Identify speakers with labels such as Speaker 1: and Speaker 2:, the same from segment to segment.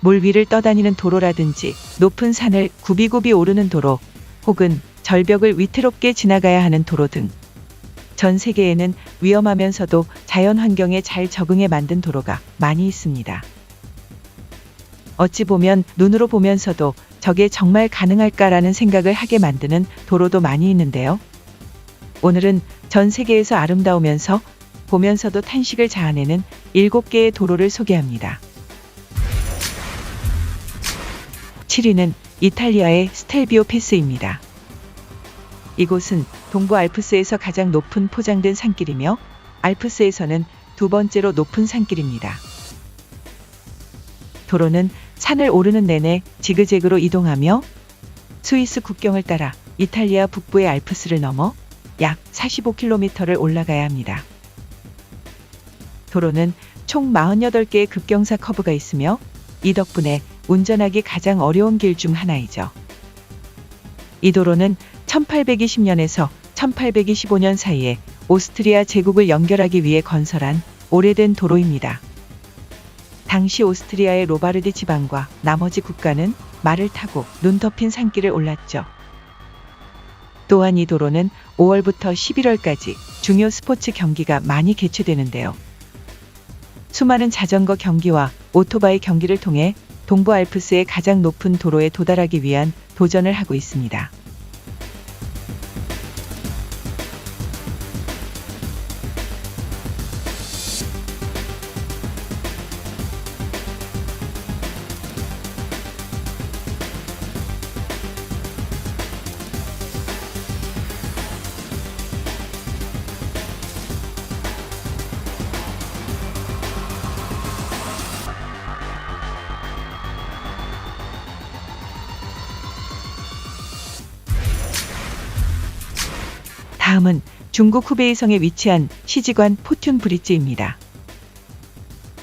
Speaker 1: 물 위를 떠다니는 도로라든지 높은 산을 굽이굽이 오르는 도로 혹은 절벽을 위태롭게 지나가야 하는 도로 등 전 세계에는 위험하면서도 자연 환경에 잘 적응해 만든 도로가 많이 있습니다. 어찌 보면 눈으로 보면서도 저게 정말 가능할까라는 생각을 하게 만드는 도로도 많이 있는데요. 오늘은 전 세계에서 아름다우면서 보면서도 탄식을 자아내는 7개의 도로를 소개합니다. 7위는 이탈리아의 스텔비오 패스입니다. 이곳은 동부 알프스에서 가장 높은 포장된 산길이며 알프스에서는 두 번째로 높은 산길입니다. 도로는 산을 오르는 내내 지그재그로 이동하며 스위스 국경을 따라 이탈리아 북부의 알프스를 넘어 약 45km를 올라가야 합니다. 도로는 총 48개의 급경사 커브가 있으며 이 덕분에 운전하기 가장 어려운 길 중 하나이죠. 이 도로는 1820년에서 1825년 사이에 오스트리아 제국을 연결하기 위해 건설한 오래된 도로입니다. 당시 오스트리아의 로바르디 지방과 나머지 국가는 말을 타고 눈 덮인 산길을 올랐죠. 또한 이 도로는 5월부터 11월까지 중요 스포츠 경기가 많이 개최되는데요. 수많은 자전거 경기와 오토바이 경기를 통해 동부 알프스의 가장 높은 도로에 도달하기 위한 도전을 하고 있습니다. 다음은 중국 후베이성에 위치한 시지관 포튠 브릿지입니다.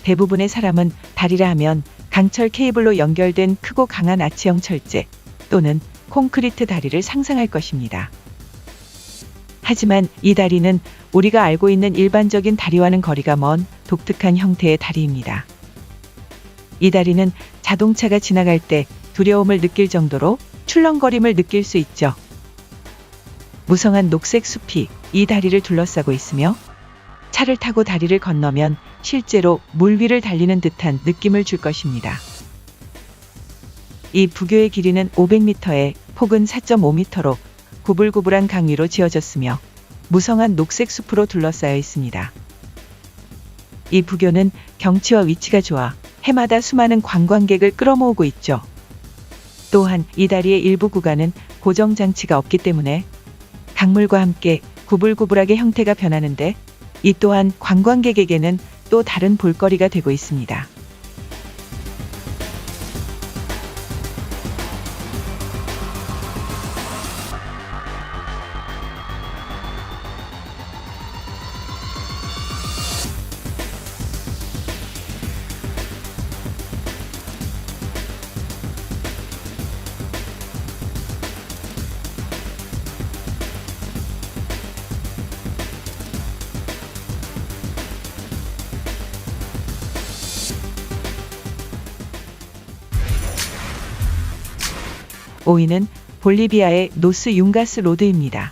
Speaker 1: 대부분의 사람은 다리라 하면 강철 케이블로 연결된 크고 강한 아치형 철제 또는 콘크리트 다리를 상상할 것입니다. 하지만 이 다리는 우리가 알고 있는 일반적인 다리와는 거리가 먼 독특한 형태의 다리입니다. 이 다리는 자동차가 지나갈 때 두려움을 느낄 정도로 출렁거림을 느낄 수 있죠. 무성한 녹색 숲이 이 다리를 둘러싸고 있으며 차를 타고 다리를 건너면 실제로 물 위를 달리는 듯한 느낌을 줄 것입니다. 이 부교의 길이는 500m에 폭은 4.5m로 구불구불한 강 위로 지어졌으며 무성한 녹색 숲으로 둘러싸여 있습니다. 이 부교는 경치와 위치가 좋아 해마다 수많은 관광객을 끌어모으고 있죠. 또한 이 다리의 일부 구간은 고정 장치가 없기 때문에 강물과 함께 구불구불하게 형태가 변하는데 이 또한 관광객에게는 또 다른 볼거리가 되고 있습니다. 오위는 볼리비아의 노스 융가스 로드입니다.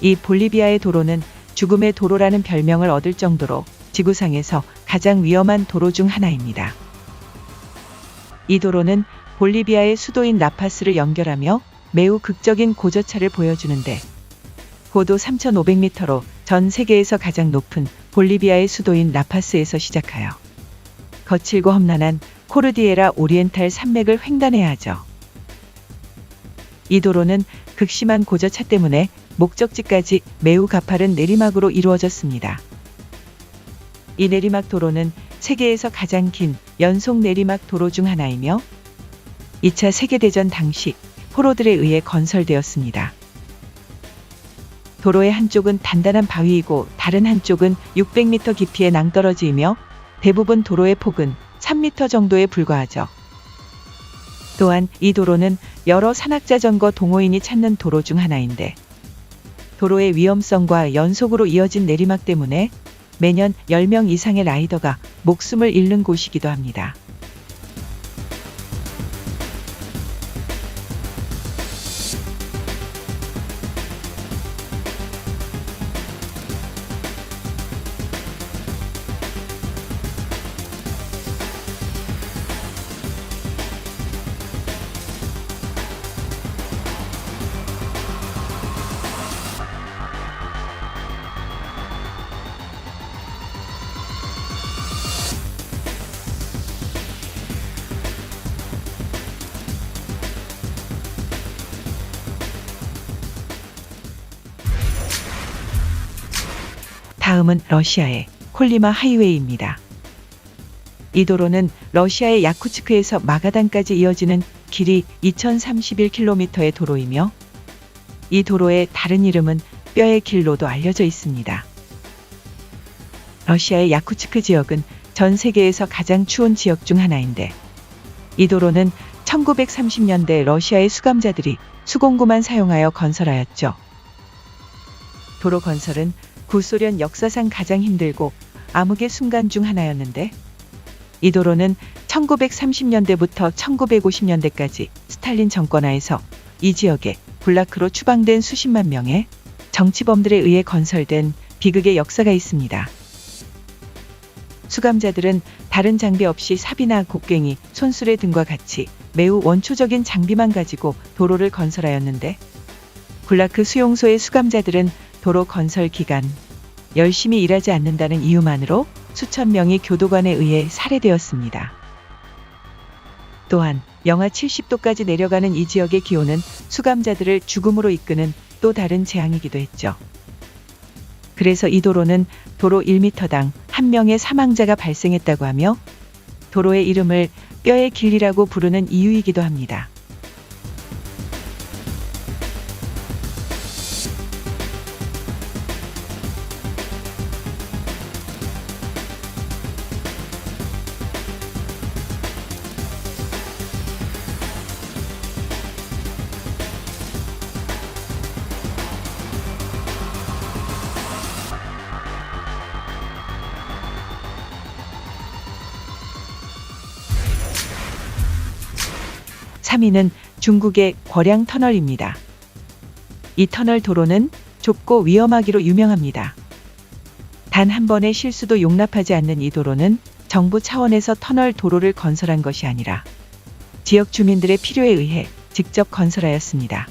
Speaker 1: 이 볼리비아의 도로는 죽음의 도로라는 별명을 얻을 정도로 지구상에서 가장 위험한 도로 중 하나입니다. 이 도로는 볼리비아의 수도인 라파스를 연결하며 매우 극적인 고저차를 보여주는데 고도 3,500m로 전 세계에서 가장 높은 볼리비아의 수도인 라파스에서 시작하여 거칠고 험난한 코르디에라 오리엔탈 산맥을 횡단해야 하죠. 이 도로는 극심한 고저차 때문에 목적지까지 매우 가파른 내리막으로 이루어졌습니다. 이 내리막 도로는 세계에서 가장 긴 연속 내리막 도로 중 하나이며 2차 세계대전 당시 포로들에 의해 건설되었습니다. 도로의 한쪽은 단단한 바위이고 다른 한쪽은 600m 깊이의 낭떠러지이며 대부분 도로의 폭은 3m 정도에 불과하죠. 또한 이 도로는 여러 산악자전거 동호인이 찾는 도로 중 하나인데 도로의 위험성과 연속으로 이어진 내리막 때문에 매년 10명 이상의 라이더가 목숨을 잃는 곳이기도 합니다. 다음은 러시아의 콜리마 하이웨이입니다. 이 도로는 러시아의 야쿠츠크에서 마가단까지 이어지는 길이 2031km의 도로이며 이 도로의 다른 이름은 뼈의 길로도 알려져 있습니다. 러시아의 야쿠츠크 지역은 전 세계에서 가장 추운 지역 중 하나인데 이 도로는 1930년대 러시아의 수감자들이 수공구만 사용하여 건설하였죠. 도로 건설은 구소련 역사상 가장 힘들고 암흑의 순간 중 하나였는데 이 도로는 1930년대부터 1950년대까지 스탈린 정권 하에서 이 지역에 블라크로 추방된 수십만 명의 정치범들에 의해 건설된 비극의 역사가 있습니다. 수감자들은 다른 장비 없이 삽이나 곡괭이, 손수레 등과 같이 매우 원초적인 장비만 가지고 도로를 건설하였는데 블라크 수용소의 수감자들은 도로 건설 기간 열심히 일하지 않는다는 이유만으로 수천 명이 교도관에 의해 살해되었습니다. 또한 영하 70도까지 내려가는 이 지역의 기온은 수감자들을 죽음으로 이끄는 또 다른 재앙이기도 했죠. 그래서 이 도로는 도로 1m당 한 명의 사망자가 발생했다고 하며 도로의 이름을 뼈의 길이라고 부르는 이유이기도 합니다. 삼위는 중국의 거량 터널입니다. 이 터널 도로는 좁고 위험하기로 유명합니다. 단 한 번의 실수도 용납하지 않는 이 도로는 정부 차원에서 터널 도로를 건설한 것이 아니라 지역 주민들의 필요에 의해 직접 건설하였습니다.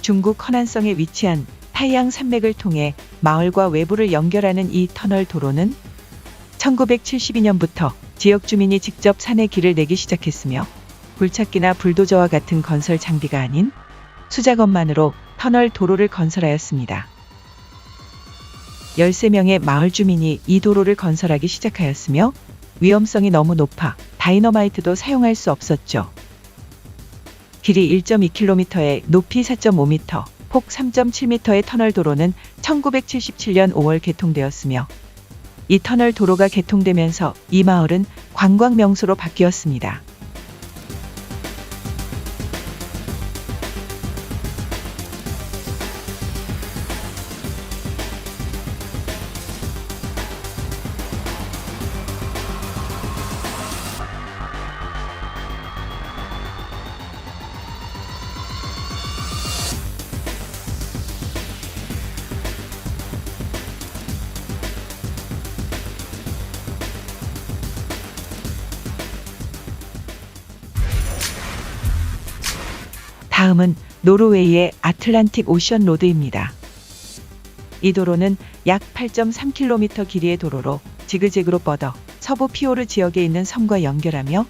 Speaker 1: 중국 허난성에 위치한 타이양 산맥을 통해 마을과 외부를 연결하는 이 터널 도로는 1972년부터 지역 주민이 직접 산에 길을 내기 시작했으며 굴착기나 불도저와 같은 건설 장비가 아닌 수작업만으로 터널 도로를 건설하였습니다. 13명의 마을 주민이 이 도로를 건설하기 시작하였으며 위험성이 너무 높아 다이너마이트도 사용할 수 없었죠. 길이 1.2km에 높이 4.5m, 폭 3.7m의 터널 도로는 1977년 5월 개통되었으며 이 터널 도로가 개통되면서 이 마을은 관광 명소로 바뀌었습니다. 다음은 노르웨이의 아틀란틱 오션 로드입니다. 이 도로는 약 8.3km 길이의 도로로 지그재그로 뻗어 서부 피오르 지역에 있는 섬과 연결하며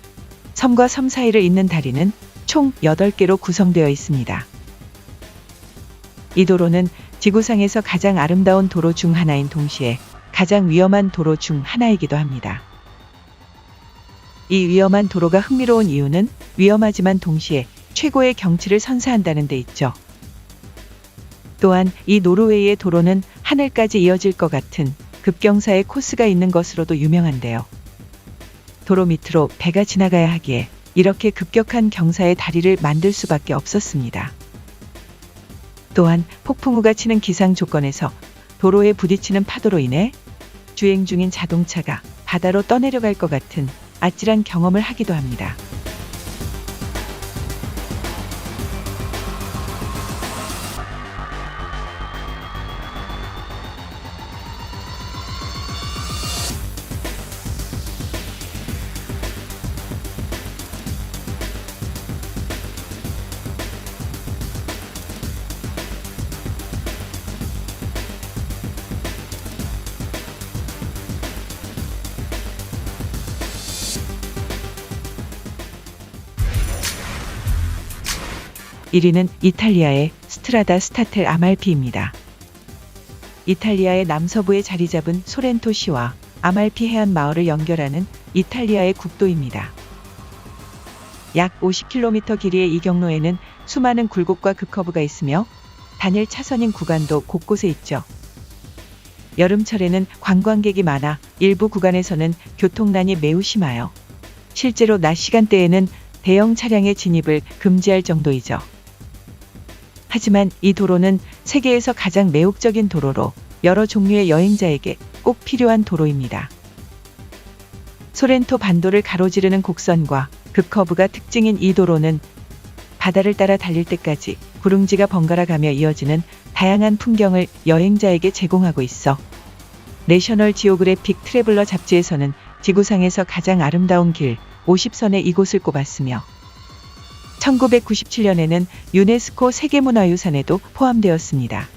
Speaker 1: 섬과 섬 사이를 잇는 다리는 총 8개로 구성되어 있습니다. 이 도로는 지구상에서 가장 아름다운 도로 중 하나인 동시에 가장 위험한 도로 중 하나이기도 합니다. 이 위험한 도로가 흥미로운 이유는 위험하지만 동시에 최고의 경치를 선사한다는 데 있죠. 또한 이 노르웨이의 도로는 하늘까지 이어질 것 같은 급경사의 코스가 있는 것으로도 유명한데요. 도로 밑으로 배가 지나가야 하기에 이렇게 급격한 경사의 다리를 만들 수밖에 없었습니다. 또한 폭풍우가 치는 기상 조건에서 도로에 부딪히는 파도로 인해 주행 중인 자동차가 바다로 떠내려갈 것 같은 아찔한 경험을 하기도 합니다. (1위는) 이탈리아의 스트라다 스타텔 아말피입니다. 이탈리아의 남서부에 자리 잡은 소렌토시와 아말피 해안 마을을 연결하는 이탈리아의 국도입니다. 약 50km 길이의 이 경로에는 수많은 굴곡과 급커브가 있으며 단일 차선인 구간도 곳곳에 있죠. 여름철에는 관광객이 많아 일부 구간에서는 교통난이 매우 심하여 실제로 낮 시간대에는 대형 차량의 진입을 금지할 정도이죠. 하지만 이 도로는 세계에서 가장 매혹적인 도로로 여러 종류의 여행자에게 꼭 필요한 도로입니다. 소렌토 반도를 가로지르는 곡선과 급커브가 특징인 이 도로는 바다를 따라 달릴 때까지 구릉지가 번갈아 가며 이어지는 다양한 풍경을 여행자에게 제공하고 있어 내셔널 지오그래픽 트래블러 잡지에서는 지구상에서 가장 아름다운 길 50선에 이곳을 꼽았으며 1997년에는 유네스코 세계문화유산에도 포함되었습니다.